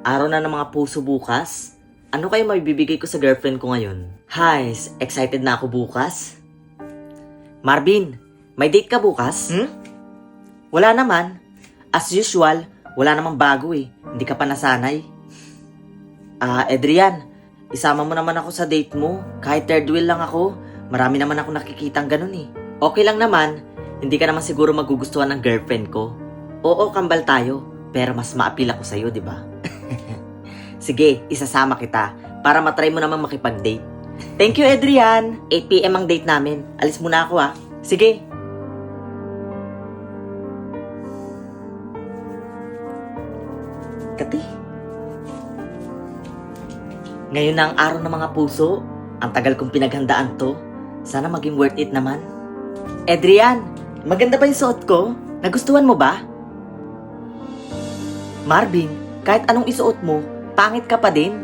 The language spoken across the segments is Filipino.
Araw na ng mga puso bukas. Ano kayo maibibigay ko sa girlfriend ko ngayon? Hi, excited na ako bukas. Marvin, may date ka bukas? Hmm? Wala naman. As usual, wala namang bago eh. Hindi ka pa nasanay. Ah, Adrian, isama mo naman ako sa date mo. Kahit third wheel lang ako, marami naman ako nakikitang ganun eh. Okay lang naman, hindi ka naman siguro magugustuhan ng girlfriend ko. Oo, kambal tayo, pero mas maapil ako sa'yo, di ba? Sige, isasama kita para matry mo naman makipag-date. Thank you, Adrian. 8pm ang date namin. Alis muna ako ah. Sige. Kati. Ngayon na ang araw ng mga puso. Ang tagal kong pinaghandaan to. Sana maging worth it naman. Adrian, maganda ba yung suot ko? Nagustuhan mo ba? Marvin, kahit anong isuot mo, pangit ka pa din.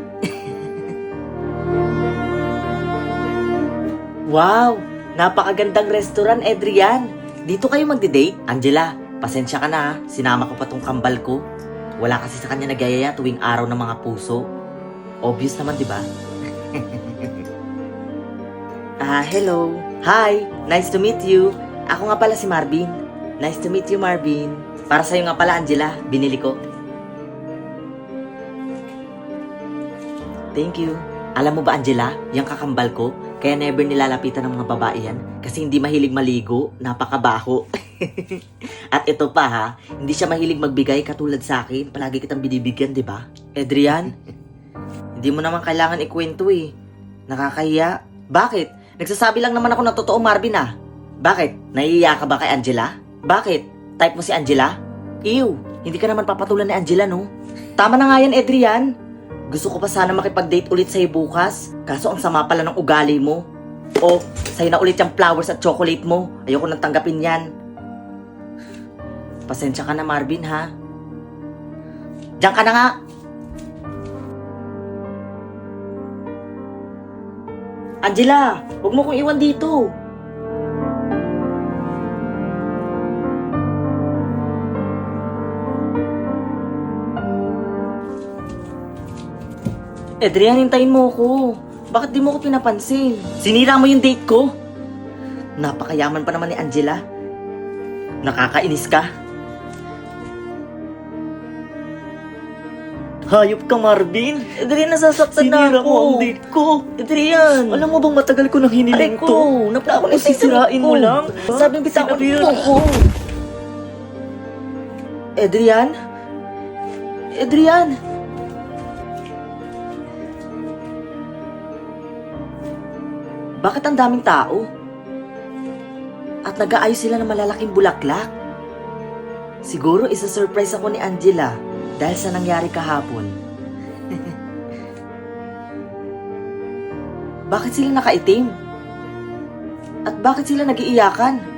wow, napakagandang restaurant, Adrian. Dito kayo magde-date? Angela, pasensya ka na ha. Sinama ko pa tong kambal ko. Wala kasi sa kanya nagayaya tuwing araw ng mga puso. Obvious naman, di ba? Ah, hello. Hi, nice to meet you. Ako nga pala si Marvin. Nice to meet you, Marvin. Para sa'yo nga pala, Angela. Binili ko. Thank you. Alam mo ba, Angela, yung kakambal ko, kaya never nilalapitan ng mga babae yan kasi hindi mahilig maligo, napakabaho. At ito pa ha, hindi siya mahilig magbigay katulad sa akin. Palagi kitang binibigyan, di ba? Adrian, hindi mo naman kailangan ikwento eh. Nakakahiya. Bakit? Nagsasabi lang naman ako na totoo, Marvin ah. Bakit? Naiiya ka ba kay Angela? Bakit? Type mo si Angela? Ew, hindi ka naman papatulan ni Angela, no? Tama na nga yan, Adrian. Gusto ko pa sana makipag-date ulit sa'yo bukas. Kaso ang sama pala ng ugali mo. O, sa'yo na ulit yung flowers at chocolate mo. Ayoko nang tanggapin yan. Pasensya ka na, Marvin, ha? Diyan ka na nga. Angela, huwag mo kong iwan dito. Adrian, hintayin mo ko. Bakit di mo ko pinapansin? Sinira mo yung date ko. Napakayaman pa naman ni Angela. Nakakainis ka. Hayop ka, Marvin. Adrian, nasasaktan na Sinira ako. mo ang date ko. Adrian. Alam mo bang matagal ko nang Aray hiniling ko, to? napaka Tapos sisirain mo lang? Sabi bitawan Sinabi- mo ko. Adrian? Adrian? Bakit ang daming tao? At nag-aayos sila ng malalaking bulaklak? Siguro isa-surprise ako ni Angela dahil sa nangyari kahapon. Bakit sila nakaitim? At bakit sila nagiiyakan?